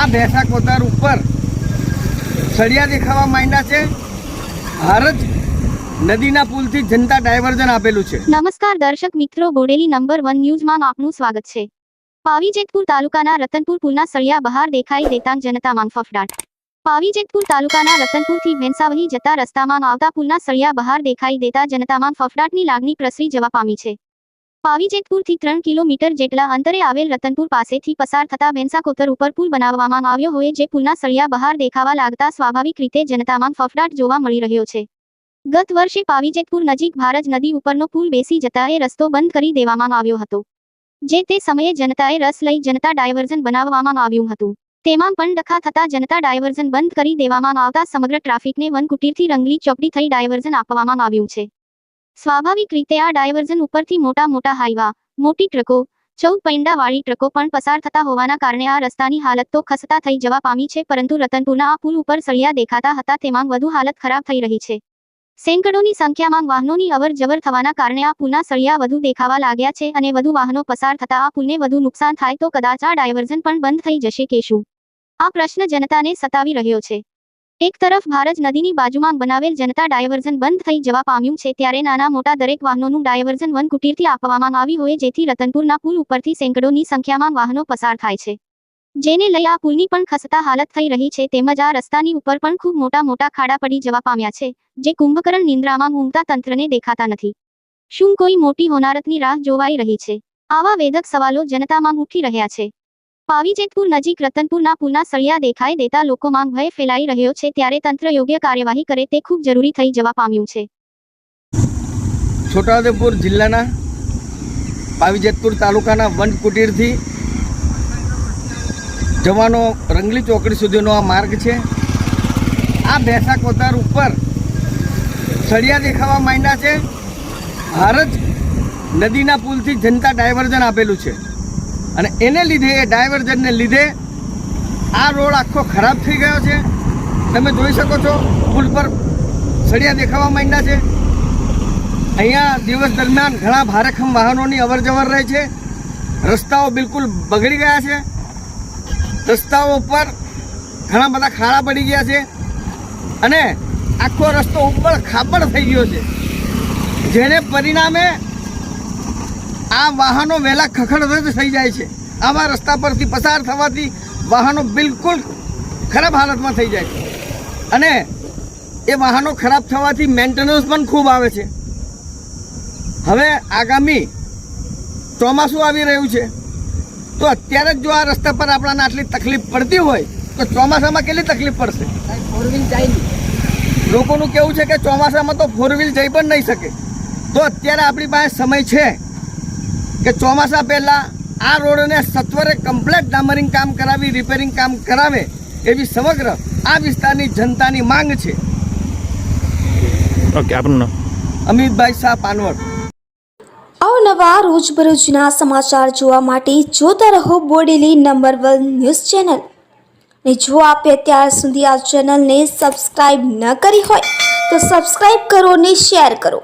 આ ભેંસા કોતર ઉપર સળિયા દેખાવા માંડ્યા છે. હારજ નદીના પુલથી જનતા ડાયવર્ઝન આપેલું છે. નમસ્કાર દર્શક મિત્રો, બોડેલી નંબર વન ન્યૂઝમાં આપનું સ્વાગત છે. પાવીજેતપુર તાલુકાના રતનપુર પુલના સળિયા બહાર દેખાઈ દેતા જનતા જનતામાં ફફડાટ પાવીજેતપુર તાલુકાના રતનપુરથી ભેંસાવહી જતા રસ્તામાં આવતા પુલના સળિયા બહાર દેખાઈ દેતા જનતામાં ફફડાટની લાગણી પ્રસરી જવા પામી છે. પાવીજેતપુરથી ત્રણ કિલોમીટર જેટલા અંતરે આવેલ રતનપુર પાસેથી પસાર થતા ભેંસાકોતર ઉપર પુલ બનાવવામાં આવ્યો હોય જે પુલના સળિયા બહાર દેખાવા લાગતા સ્વાભાવિક રીતે જનતામાં ફફડાટ જોવા મળી રહ્યો છે. ગત વર્ષે પાવીજેતપુર નજીક ભારજ નદી ઉપરનો પુલ બેસી જતા એ રસ્તો બંધ કરી દેવામાં આવ્યો હતો, જે તે સમયે જનતાએ રસ લઈ જનતા ડાયવર્ઝન બનાવવામાં આવ્યું હતું. તેમાં પણ ડખા થતા જનતા ડાયવર્ઝન બંધ કરી દેવામાં આવતા સમગ્ર ટ્રાફિકને વનકુટીરથી રંગલી ચોપડી થઈ ડાયવર્ઝન આપવામાં આવ્યું છે. સ્વાભાવિક રીતે આ ડાયવર્ઝન ઉપરથી મોટા મોટા હાઈવા, મોટી ટ્રકો, ચૌદ પૈંડાવાળી ટ્રકો પણ પસાર થતા હોવાના કારણે આ રસ્તાની હાલત તો ખસતા થઈ જવા પામી છે, પરંતુ રતનપુરના આ પુલ ઉપર સળિયા દેખાતા હતા તેમાં વધુ હાલત ખરાબ થઈ રહી છે. સેંકડોની સંખ્યામાં વાહનોની અવર જવર થવાના કારણે આ પુલના સળિયા વધુ દેખાવા લાગ્યા છે અને વધુ વાહનો પસાર થતા આ પુલને વધુ નુકસાન થાય તો કદાચ આ ડાયવર્ઝન પણ બંધ થઈ જશે કે શું આ પ્રશ્ન જનતાને સતાવી રહ્યો છે. એક તરફ ભારત નદીની બાજુમાં બનાવેલ જનતા ડાયવર્ઝન બંધ થઈ જવા પામ્યું છે, ત્યારે નાના મોટા દરેક વાહનોનું ડાયવર્ઝન વન કુટીરથી આપવામાં આવી હોય, જેથી રતનપુરના પુલ ઉપરથી સેંકડોની સંખ્યામાં વાહનો પસાર થાય છે. જેને લઈ આ પુલની પણ ખસતા હાલત થઈ રહી છે, તેમજ આ રસ્તાની ઉપર પણ ખૂબ મોટા મોટા ખાડા પડી જવા પામ્યા છે, જે કુંભકરણ નિંદ્રામાં ઊંઘતા તંત્રને દેખાતા નથી. શું કોઈ મોટી હોનારતની રાહ જોવાઈ રહી છે? આવા વેધક સવાલો જનતામાં ઉઠી રહ્યા છે. પાવીજેતપુર નજીક રતનપુરના પુલના સળિયા દેખાઈ દેતા લોકોમાં ભય ફેલાઈ રહ્યો છે ત્યારે તંત્ર યોગ્ય કાર્યવાહી કરે તે ખૂબ જરૂરી થઈ જવા પામ્યું છે. છોટાઉદેપુર જિલ્લાના પાવીજેતપુર તાલુકાના વન કુટીરથી જવાનો રંગલી ચોકડી સુધીનો આ માર્ગ છે. આ ભેંસા કોતર ઉપર સળિયા દેખાવા માંડ્યા છે. હારજ નદીના પુલથી જનતા ડાયવર્ઝન આપેલું છે. અને એને લીધે, એ ડાયવર્ઝનને લીધે આ રોડ આખો ખરાબ થઈ ગયો છે. તમે જોઈ શકો છો, પુલ પર સળિયા દેખાવા માંડ્યા છે. અહીંયા દિવસ દરમિયાન ઘણા ભારેખમ વાહનોની અવર જવર રહે છે. રસ્તાઓ બિલકુલ બગડી ગયા છે. રસ્તાઓ ઉપર ઘણા બધા ખાડા પડી ગયા છે. અને આખો રસ્તો ઉપર ખાબડ થઈ ગયો છે. જેને પરિણામે આ વાહનો વહેલા ખખડધજ થઈ જાય છે. આવા રસ્તા પરથી પસાર થવાથી વાહનો બિલકુલ ખરાબ હાલતમાં થઈ જાય છે. અને એ વાહનો ખરાબ થવાથી મેન્ટેનન્સ પણ ખૂબ આવે છે. હવે આગામી ચોમાસું આવી રહ્યું છે. તો અત્યારે જ જો આ રસ્તા પર આપણાને આટલી તકલીફ પડતી હોય તો ચોમાસામાં કેટલી તકલીફ પડશે? લોકોનું કેવું છે કે ચોમાસામાં તો ફોર વ્હીલ જઈ પણ નહીં શકે. તો અત્યારે આપણી પાસે સમય છે. કે ચોમાસા પહેલાં આ રોડને સત્વરે કમ્પ્લેટ ડામરિંગ કામ કરાવી રિપેરિંગ કામ કરાવે એવી સમગ્ર આ વિસ્તારની જનતાની માંગ છે. ઓકે આપનું નામ? અમિતભાઈ શાહ પાનવડ અવનવા રોજબરોજના સમાચાર જોવા માટે જોતા રહો Bodeli number one news channel. ને જો આપે અત્યાર સુધી આ ચેનલને સબસ્ક્રાઇબ ન કરી હોય તો સબસ્ક્રાઇબ કરો ને શેર કરો.